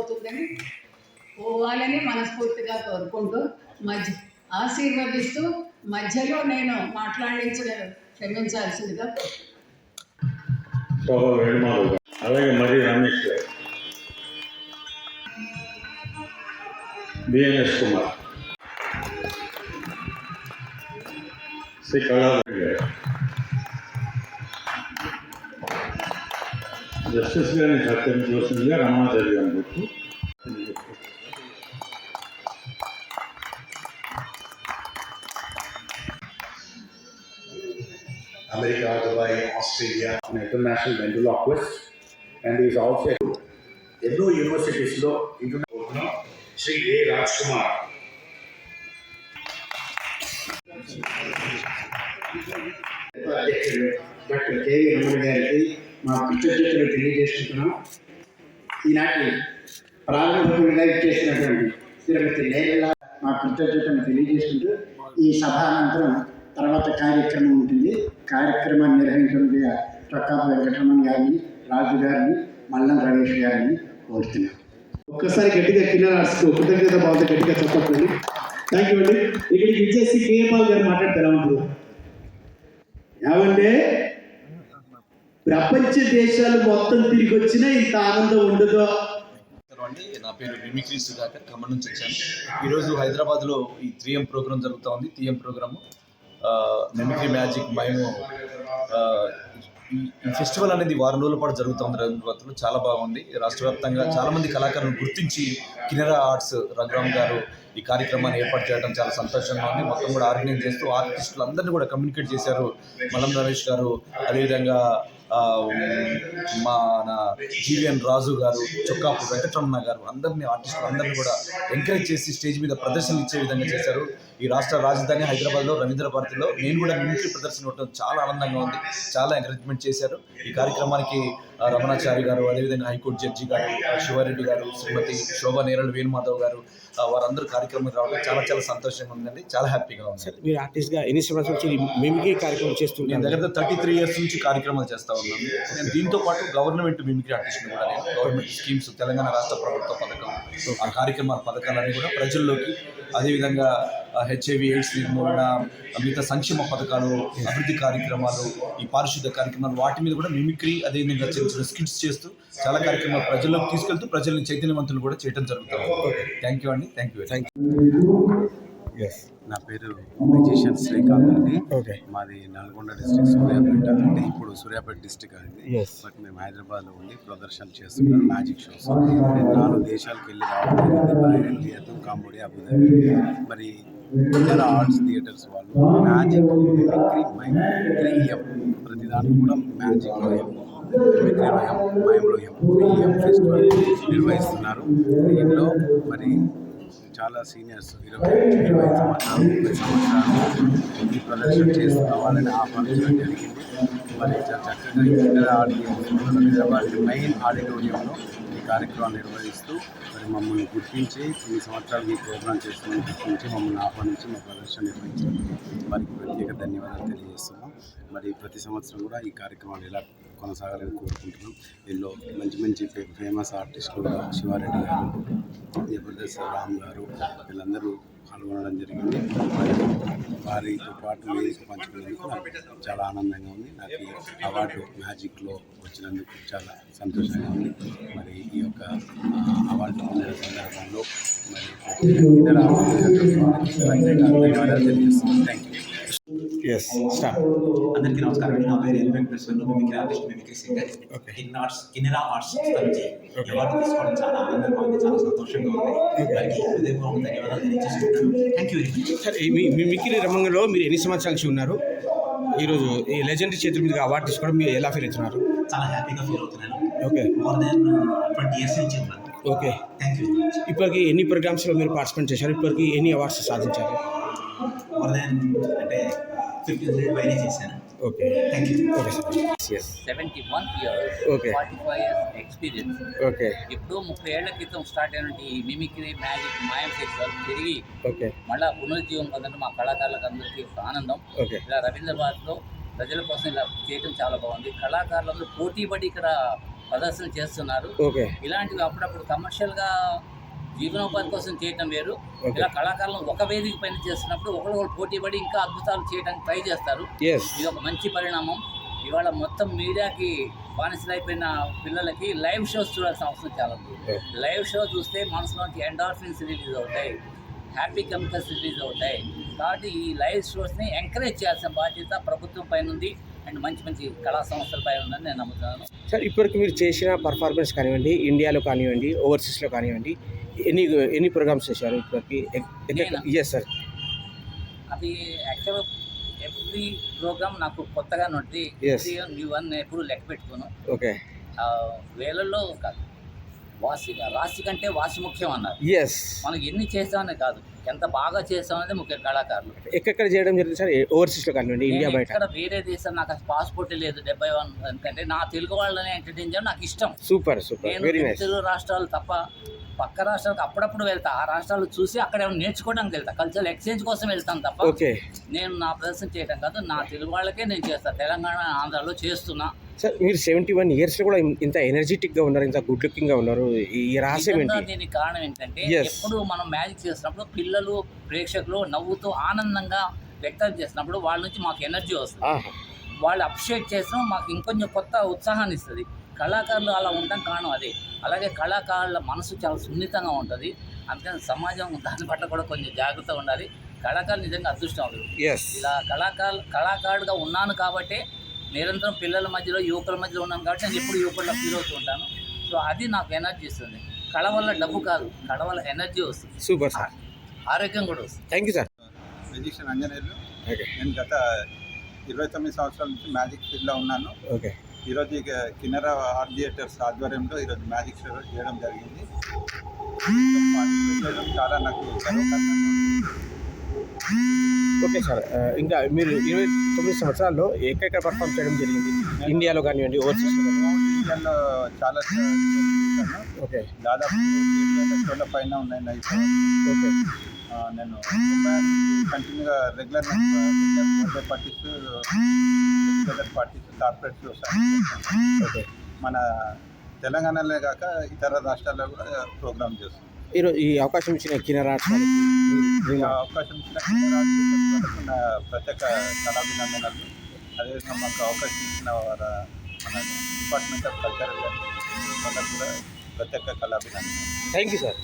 పోతుందని పోవాలని మనస్ఫూర్తిగా కోరుకుంటూ మధ్య ఆశీర్వదిస్తూ మధ్యలో నేను మాట్లాడించడం క్షమించాల్సిందిగా అలాగే మరి రమేష్ గారు. బిఎన్ఎస్ కుమార్. శ్రీ కళా జస్టిస్ గారిని సత్కరించవలసిందిగా రమాచారి గారిని గుర్తు America, Dubai, Australia, an international ventriloquist, and he is also ఎన్నో యూనివర్సిటీస్లో ఇంటర్నల్ శ్రీ ఏ రాజ్ కుమార్ అధ్యక్షుడు డాక్టర్ కేవీ రమణ గారికి మా కృతజ్ఞతలు తెలియజేస్తున్నాం ఈనాటి ప్రారంభంగా ఇచ్చేసినటువంటి శ్రీమతి నేరల మా కృతజ్ఞతను తెలియజేస్తుంటూ ఈ సభ అనంతరం తర్వాత కార్యక్రమం ఉంటుంది. కార్యక్రమాన్ని నిర్వహించడంగా ప్రకాప్ వెంకటరమణ్ గారిని రాజు గారిని మల్లం రమేష్ గారిని కోరుతున్నాం. ఒక్కసారి గట్టిగా కిన్నర్ కృతజ్ఞత భావంతో గట్టిగా చెప్పండి థ్యాంక్ యూ అండి. ఇక్కడికి ఇచ్చేసి కేపాల్ గారు మాట్లాడితే ఎలా ఉంటుంది ఏమంటే ప్రపంచ దేశాలు మొత్తం తిరిగి వచ్చినా ఇంత ఆనందం ఉండదు. అండి నా పేరు మిమిక్రీ సుధాకర్ ఖమ్మం నుంచి వచ్చాను. ఈరోజు హైదరాబాద్లో ఈ త్రీఎం ప్రోగ్రామ్ జరుగుతూ ఉంది. త్రీఎం ప్రోగ్రాము. మిమిక్రీ మ్యాజిక్ మేము ఈ- ఫెస్టివల్ అనేది వారం రోజుల పాటు జరుగుతుంది హైదరాబాద్లో చాలా బాగుంది. రాష్ట్ర వ్యాప్తంగా చాలా మంది కళాకారులను గుర్తించి కినరా ఆర్ట్స్ రఘురామ్ గారు ఈ కార్యక్రమాన్ని ఏర్పాటు చేయడం చాలా సంతోషంగా ఉంది. మొత్తం కూడా ఆర్గనైజ్ చేస్తూ ఆర్టిస్టులు అందరినీ కూడా కమ్యూనికేట్ చేశారు మలం రమేష్ గారు. అదేవిధంగా మన జీవిఎన్ రాజు గారు చొక్కాపు వెంకటరమణ గారు అందరినీ ఆర్టిస్టులు అందరినీ కూడా ఎంకరేజ్ చేసి స్టేజ్ మీద ప్రదర్శనలు ఇచ్చే విధంగా చేశారు. ఈ రాష్ట్ర రాజధాని హైదరాబాద్లో రవీంద్ర భారతిలో నేను కూడా మిమిక్రీ ప్రదర్శన ఇవ్వడం చాలా ఆనందంగా ఉంది. చాలా ఎంకరేజ్మెంట్ చేశారు. ఈ కార్యక్రమానికి రమణాచారి గారు అదేవిధంగా హైకోర్టు జడ్జి గారు శివారెడ్డి గారు శ్రీమతి శోభా నేరళ వేణుమాధవ్ గారు వారందరూ కార్యక్రమం రావడం చాలా చాలా సంతోషంగా ఉందండి. చాలా హ్యాపీగా ఉంది. మీరు ఆర్టిస్ట్గా ఎన్ని సంవత్సరాల నుంచి మిమిక్రీ కార్యక్రమం నేను చేస్తుంటారు దగ్గర థర్టీ త్రీ ఇయర్స్ నుంచి కార్యక్రమాలు చేస్తా ఉన్నాను. నేను దీంతో పాటు గవర్నమెంట్ మిమిక్రీ ఆర్టిస్ట్ కూడా నేను గవర్నమెంట్ స్కీమ్స్ తెలంగాణ రాష్ట్ర ప్రభుత్వ పథకం ఆ కార్యక్రమాల పథకాలన్నీ కూడా ప్రజల్లోకి అదేవిధంగా హెచ్ఐవి ఎయిడ్స్ నిర్మూలన మిగతా సంక్షేమ పథకాలు అభివృద్ధి కార్యక్రమాలు ఈ పారిశుద్ధ కార్యక్రమాలు వాటి మీద కూడా మిమిక్రీ అదేవిధంగా చిన్న చిన్న స్కిట్స్ చేస్తూ చాలా కార్యక్రమాలు ప్రజల్లోకి తీసుకెళ్తూ ప్రజల్ని చైతన్యవంతులు కూడా చేయడం జరుగుతుంది. థ్యాంక్ యూ అండి. థ్యాంక్ యూ థ్యాంక్ నా పేరు మ్యూజిషియన్ శ్రీకాంత్ అండి. మాది నల్గొండ డిస్ట్రిక్ట్ సూర్యాపేట అంటే ఇప్పుడు సూర్యాపేట డిస్ట్రిక్ట్ అయింది. Yes. బట్ మేము హైదరాబాద్లో ఉండి ప్రదర్శన చేస్తున్నాం మ్యాజిక్ షోస్. నేను నాలుగు దేశాలకు వెళ్ళి రావడం జరిగింది. కాంబోడియా అబుదాబి మరి ఇతర ఆర్ట్స్ థియేటర్స్ వాళ్ళు మ్యాజిక్ మిమిక్రీ మిమిక్రీ ఎం ప్రతి దాంట్లో కూడా మ్యాజిక్ లోయం మిమిక్రీ లోయం మైమ్లో లోయం ఈ ఎం ఫెస్టివల్ నిర్వహిస్తున్నారు. దీనిలో మరి చాలా సీనియర్స్ ఇరవై ఇరవై సంవత్సరాలు ముప్పై సంవత్సరాలు ఈ ప్రదర్శన చేస్తున్న వాళ్ళని ఆహ్వానించడం జరిగింది. మరి చాలా చక్కగా ఈ ఇంటర్ ఆడియో హైదరాబాద్ మెయిన్ ఆడిటోరియంలో కార్యక్రమాలు నిర్వహిస్తూ మరి మమ్మల్ని గుర్తించి కొన్ని సంవత్సరాలు ఈ ప్రోగ్రాం చేస్తున్న గుర్తించి మమ్మల్ని ఆహ్వానించి మా ప్రదర్శన నిర్వహించారు వారికి ప్రత్యేక ధన్యవాదాలు తెలియజేస్తున్నాం. మరి ప్రతి సంవత్సరం కూడా ఈ కార్యక్రమాలు ఇలా కొనసాగాలని కోరుకుంటున్నాం. దీనిలో మంచి మంచి ఫే- ఫేమస్ ఆర్టిస్టులు శివారెడ్డి గారు జబర్దస్త్ రామ్ గారు వీళ్ళందరూ పాల్గొనడం జరిగింది. వారితో పాటు వేదిక పంచుకునేందుకు చాలా ఆనందంగా ఉంది. నాకు అవార్డు మ్యాజిక్లో వచ్చినందుకు చాలా సంతోషంగా ఉంది. మరి ఈ యొక్క అవార్డు పొందిన సందర్భంలో మరి ఇతర ధన్యవాదాలు తెలియజేస్తున్నాను. థ్యాంక్ యూ ఎస్ స్టార్ట్ అందరికీ నమస్కారం. నా పేరు L Venkateswarlu mimicry artist mimicry singer. కిన్ arts Kinnera arts నుంచి అవార్డు తీసుకోవడం చాలా ఆనందంగా ఉంది చాలా సంతోషంగా ఉంది. వారికి హృదయపూర్వక ధన్యవాదాలు తెలియజేసుకుంటాను thank you very much sir మీ మిక్కిలి రంగంలో మీరు ఎన్ని సంవత్సరాల ఉన్నారు? ఈరోజు ఈ లెజెండరీ చేతుల మీదుగా అవార్డు తీసుకోవడం మీరు ఎలా ఫీల్ అవుతున్నారు? చాలా హ్యాపీగా ఫీల్ అవుతున్నాను. Okay more than twenty years నుంచి ఉన్నాను ఓకే థ్యాంక్ యూ ఇప్పటికి ఎన్ని ప్రోగ్రామ్స్లో మీరు పార్టిసిపేట్ చేశారు? ఇప్పటికి ఎన్ని అవార్డ్స్ సాధించారు? మోర్ దెన్ అంటే ఫిఫ్టీ హండ్రెడ్ పైన చేశాను. Okay. Thank you okay sir. Yes 71 years Okay. Forty five years experience okay. ఇప్పుడు ముప్పై ఏళ్ళ క్రితం స్టార్ట్ అయినటువంటి ఈ మిమిక్రీ మ్యాజిక్ మాయం ఫెస్టివల్ తిరిగి ఓకే. మళ్ళా పునరుజ్జీవం పొందడం మా కళాకారులకు అందరికీ ఒక ఆనందం. ఓకే. ఇలా రవీంద్రబాద్లో ప్రజల కోసం ఇలా చేయడం చాలా బాగుంది. కళాకారులందరూ పోటీ పడి ఇక్కడ ప్రదర్శన చేస్తున్నారు. ఓకే. ఇలాంటివి అప్పుడప్పుడు కమర్షియల్గా జీవనోపాధి కోసం చేయటం వేరు. ఇలా కళాకారులను ఒక వేదిక పైన చేస్తున్నప్పుడు ఒకరికొకరు పోటీ పడి ఇంకా అద్భుతాలు చేయడానికి ట్రై చేస్తారు. ఇది ఒక మంచి పరిణామం. ఇవాళ మొత్తం మీడియాకి బానిసలైపోయిన పిల్లలకి లైవ్ షోస్ చూడాల్సిన అవసరం చాలా ఉంది. లైవ్ షో చూస్తే మనసులోంచి ఎండార్ఫిన్స్ రిలీజ్ అవుతాయి. హ్యాపీ కెమికల్స్ రిలీజ్ అవుతాయి. కాబట్టి ఈ లైవ్ షోస్ని ఎంకరేజ్ చేయాల్సిన బాధ్యత ప్రభుత్వం పైన ఉంది. అండ్ మంచి మంచి కళా సంస్థల పైన ఉందని నేను నమ్ముతున్నాను. సార్ ఇప్పటికి మీరు చేసిన పర్ఫార్మెన్స్ కానివ్వండి ఇండియాలో కానివ్వండి ఓవర్సీస్లో కానివ్వండి ఎన్ని ఎన్ని ప్రోగ్రామ్స్ చేశారు ఇప్పటికి? ఎస్ సార్ అది యాక్చువల్ ఎవ్రీ ప్రోగ్రామ్ నాకు కొత్తగా ఉంటుంది Yes. న్యూ వన్ ఎప్పుడు లెక్క పెట్టుకోను. ఓకే వేలల్లో కాదు. వాసి రాశి కంటే వాసి ముఖ్యం అన్నారు. ఎస్ మనం ఎన్ని చేస్తామనే కాదు ఎంత బాగా చేస్తామనేది ముఖ్యం కళాకారులు. ఎక్కడెక్కడ చేయడం జరిగింది సార్? ఓవర్సీస్లో కానివ్వండి ఇండియా బయట? ఎక్కడ వేరే దేశం నాకు పాస్పోర్ట్ లేదు డెబ్బై వన్ ఎందుకంటే నా తెలుగు వాళ్ళని ఎంటర్టైన్ చేయడం నాకు ఇష్టం. సూపర్ సూపర్ నేను వెరీ నైస్ తెలుగు రాష్ట్రాలు తప్ప పక్క రాష్ట్రాలకు అప్పుడప్పుడు వెళ్తా ఆ రాష్ట్రాలు చూసి అక్కడ ఏమైనా నేర్చుకోవడానికి వెళ్తా కల్చరల్ ఎక్స్చేంజ్ కోసం వెళ్తాను తప్ప ఓకే నేను నా ప్రదర్శన చేయడం కాదు నా తెలుగు వాళ్ళకే నేను చేస్తాను తెలంగాణ ఆంధ్రాలో చేస్తున్నా. సార్ మీరు సెవెంటీ వన్ ఇయర్స్లో కూడా ఇంత ఎనర్జెటిక్గా ఉన్నారు ఇంత గుడ్ లుకింగ్గా ఉన్నారు. ఈ ఏంటి? దీనికి కారణం ఏంటంటే. ఎప్పుడు మనం మ్యాజిక్ చేసినప్పుడు పిల్లలు ప్రేక్షకులు నవ్వుతూ ఆనందంగా వ్యక్తం చేసినప్పుడు వాళ్ళ నుంచి మాకు ఎనర్జీ వస్తుంది. వాళ్ళు అప్రిషియేట్ చేసినా మాకు ఇంకొంచెం కొత్త ఉత్సాహాన్ని ఇస్తుంది. కళాకారులు అలా ఉండడం కారణం అదే. అలాగే కళాకారుల మనసు చాలా సున్నితంగా ఉంటుంది. అందుకని సమాజం దాని పట్ల కూడా కొంచెం జాగ్రత్తగా ఉండాలి. కళాకారులు నిజంగా అదృష్టం అవుతుంది ఇలా కళాకారు కళాకారుడుగా ఉన్నాను కాబట్టి నిరంతరం పిల్లల మధ్యలో యువకుల మధ్యలో ఉన్నాను కాబట్టి నేను ఎప్పుడు యువకుల్లో ఫీల్ అవుతూ ఉంటాను. సో అది నాకు ఎనర్జీ ఇస్తుంది. కళ వల్ల డబ్బు కాదు కళ వల్ల ఎనర్జీ వస్తుంది. సూపర్ సార్ ఆరోగ్యం కూడా వస్తుంది. Thank you sir musician Anjaneyulu okay నేను గత ఇరవై తొమ్మిది సంవత్సరాల నుంచి మ్యాజిక్ ఫీల్డ్లో ఉన్నాను. ఓకే ఈరోజు ఇక కిన్నెర ఆర్ట్ థియేటర్స్ ఆధ్వర్యంలో ఈరోజు మ్యాజిక్ షో చేయడం జరిగింది. చాలా నాకు. ఓకే సార్ ఆ, ఇంకా మీరు ఇరవై తొమ్మిది సంవత్సరాల్లో ఎక్కడెక్కడ పర్ఫామ్ చేయడం జరిగింది. ఇండియాలో కానివ్వండి కానివ్వండి. ఇండియాలో చాలా. ఓకే. దాదాపు ఏడు పైన ఉన్నాయి నా. ఓకే. నేను కంటిన్యూగా regular regular parties regular parties corporate shows okay. మన తెలంగాణలో కాక ఇతర రాష్ట్రాల్లో కూడా ప్రోగ్రామ్ చేస్తున్నాం. ఈరోజు ఈ అవకాశం ఇచ్చిన కిన్నెర ఆర్ట్స్ ఈ అవకాశం ఇచ్చిన కిన్నెర ఆర్ట్ థియేటర్స్ వాళ్ళకు నా ప్రత్యేక కళాభినందనలు అదేవిధంగా మాకు అవకాశం ఇచ్చిన వారి మన డిపార్ట్మెంట్ ఆఫ్ కల్చరల్ వాళ్ళకు కూడా ప్రత్యేక కళాభినందనలు థ్యాంక్ యూ సార్